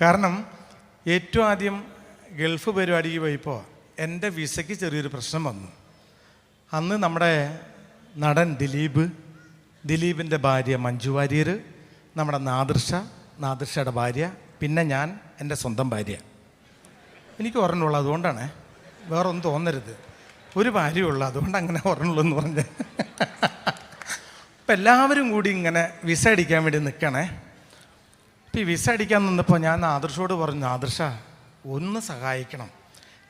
കാരണം ഏറ്റവും ആദ്യം ഗൾഫ് പരിപാടിക്ക് പോയപ്പോൾ എന്റെ വിസയ്ക്ക് ചെറിയൊരു പ്രശ്നം വന്നു. അന്ന് നമ്മുടെ നടൻ ദിലീപ് ദിലീപിന്റെ ഭാര്യ മഞ്ജു വാര്യർ നമ്മുടെ നാദൃഷ നാദൃഷയുടെ ഭാര്യ പിന്നെ ഞാൻ എന്റെ സ്വന്തം ഭാര്യ. എനിക്ക് ഓർമ്മയുള്ളൂ അതുകൊണ്ടാണ്. വേറെ ഒന്നും തോന്നരുത്. ഒരു ഭാര്യയുള്ളൂ അതുകൊണ്ട് അങ്ങനെ ഓർമ്മയുള്ളൂ എന്ന് പറഞ്ഞ്. അപ്പം എല്ലാവരും കൂടി ഇങ്ങനെ വിസ അടിക്കാൻ വേണ്ടി നിൽക്കണേ. ഇപ്പം ഈ വിസ അടിക്കാൻ നിന്നപ്പോൾ ഞാൻ ആദർശോട് പറഞ്ഞു ആദർശ ഒന്ന് സഹായിക്കണം.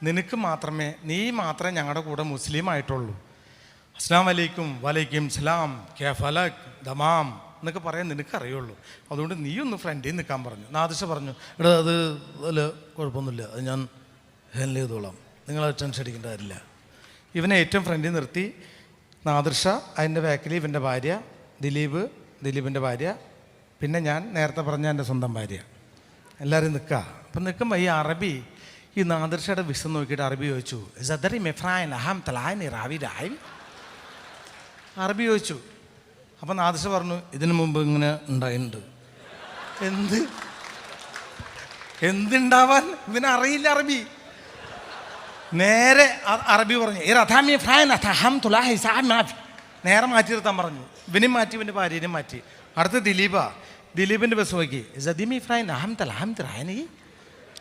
നിനക്ക് മാത്രമേ നീ മാത്രമേ ഞങ്ങളുടെ കൂടെ മുസ്ലിം ആയിട്ടുള്ളൂ. അസ്ലാം വലൈക്കും വലൈക്കും സ്ലാം കെ ഫലക് ദമാം എന്നൊക്കെ പറയാൻ നിനക്ക് അറിയുള്ളൂ അതുകൊണ്ട് നീ ഒന്ന് ഫ്രണ്ടിൽ നിൽക്കാൻ പറഞ്ഞു. നാദിഷ പറഞ്ഞു എടാ അത് അല്ല കുഴപ്പമൊന്നുമില്ല. അത് ഞാൻ ഹാൻഡിൽ ചെയ്തോളാം. നിങ്ങൾ ടെൻഷൻ അടിക്കേണ്ട കാര്യമില്ല. ഇവനെ ഏറ്റവും ഫ്രണ്ടിൽ നിർത്തി. നാദർഷ അതിന്റെ ബാക്കിൽ ഇവന്റെ ഭാര്യ ദിലീപ് ദിലീപിന്റെ ഭാര്യ പിന്നെ ഞാൻ നേരത്തെ പറഞ്ഞ എന്റെ സ്വന്തം ഭാര്യ. എല്ലാവരും നിൽക്കുക അപ്പം നിൽക്കുമ്പോൾ ഈ അറബി ഈ നാദർഷയുടെ വിസം നോക്കിയിട്ട് അറബി ചോദിച്ചു "സദറി മെഫ്രായൻ അഹം തലായൻ റാവി രായ് അറബി ചോദിച്ചു. അപ്പം നാദർഷ പറഞ്ഞു ഇതിനു മുമ്പ് ഇങ്ങനെ ഉണ്ടായിട്ടുണ്ട്. എന്ത്? എന്തുണ്ടാവാൻ? ഇവനറിയില്ല അറബി. നേരെ അറബി പറഞ്ഞു "ഈ റഥാമി ഫ്രായൻ അഹം തുലാഹി സാഹം മാഫി." നേരെ മാറ്റി നിർത്താൻ പറഞ്ഞു. ഇവനും മാറ്റി ഇവന്റെ ഭാര്യനും മാറ്റി. അടുത്ത ദിലീപ. ദിലീപിന്റെ ബസ് നോക്കി. സദിമി ഫ്രൈൻ അഹം തല അഹം ത്രായനി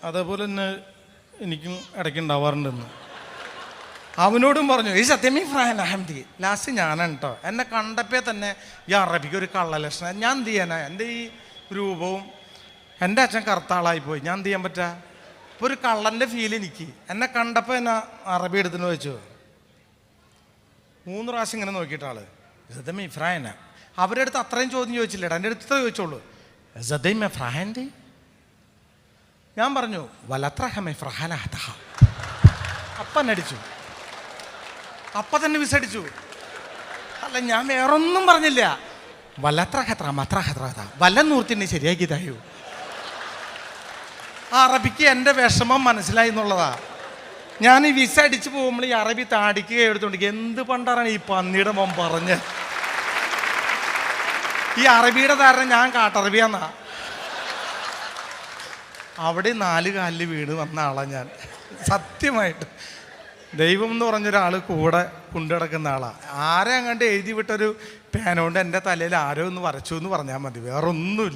അതേപോലെ തന്നെ എനിക്കും ഇടയ്ക്ക് ഉണ്ടാവാറുണ്ടെന്ന്. അവനോടും പറഞ്ഞു ഈ സത്യമി ഫ്രാൻ അഹമ്മദി ലാസ്റ്റ് ഞാനാണ് കേട്ടോ എന്നെ കണ്ടപ്പേ തന്നെ ഈ അറബിക്ക് ഒരു കള്ള ലക്ഷണം ഞാൻ എന്ത് ചെയ്യാനാ? എന്റെ ഈ രൂപവും എന്റെ അച്ഛൻ കറുത്താളായി പോയി. ഞാൻ എന്ത് ചെയ്യാൻ പറ്റാ? ഇപ്പോൾ ഒരു കള്ളന്റെ ഫീൽ എനിക്ക്. എന്നെ കണ്ടപ്പോൾ എന്നെ അറബി എടുത്തിട്ട് വെച്ചു മൂന്ന് പ്രാവശ്യം ഇങ്ങനെ നോക്കിയിട്ടാൾ. സദമി ഫ്രായന അവരുടെ അടുത്ത് അത്രയും ചോദ്യം ചോദിച്ചില്ല എന്റെ അടുത്ത് ചോദിച്ചോളൂ. സദൈമ ഫ്രാഹന്റെ ഞാൻ പറഞ്ഞു വലത്രഹമേ ഫ്രഹന അപ്പൻ അടിച്ചു. അപ്പ തന്നെ വിസടിച്ചു. അല്ല ഞാൻ വേറൊന്നും പറഞ്ഞില്ല. വല്ലത്ര ഹത്ര മത്ര ഹത്ര വല്ല നൂർത്തിനെ ശരിയാക്കി തായു? ആ അറബിക്ക് എന്റെ വിഷമം മനസ്സിലായി എന്നുള്ളതാ. ഞാൻ ഈ വിസ അടിച്ച് പോകുമ്പോൾ ഈ അറബി താടിക്ക് എടുത്തോണ്ട് എന്ത് പണ്ടാറാണ് ഈ പന്നിയുടെ മോൻ പറഞ്ഞ് ഈ അറബിയുടെ ധാരണ ഞാൻ കാട്ടറബിയാന്നാ. അവിടെ നാല് കാലിൽ വീട് വന്ന ആളാ ഞാൻ. സത്യമായിട്ട്. ദൈവം എന്ന് പറഞ്ഞൊരാൾ കൂടെ കൊണ്ടുനടക്കുന്ന ആളാ. ആരെ അങ്ങോട്ട് എഴുതി വിട്ടൊരു പേന കൊണ്ട് എന്റെ തലയിൽ ആരോ ഒന്ന് വരച്ചു എന്ന് പറഞ്ഞാൽ മതി. വേറൊന്നുമില്ല.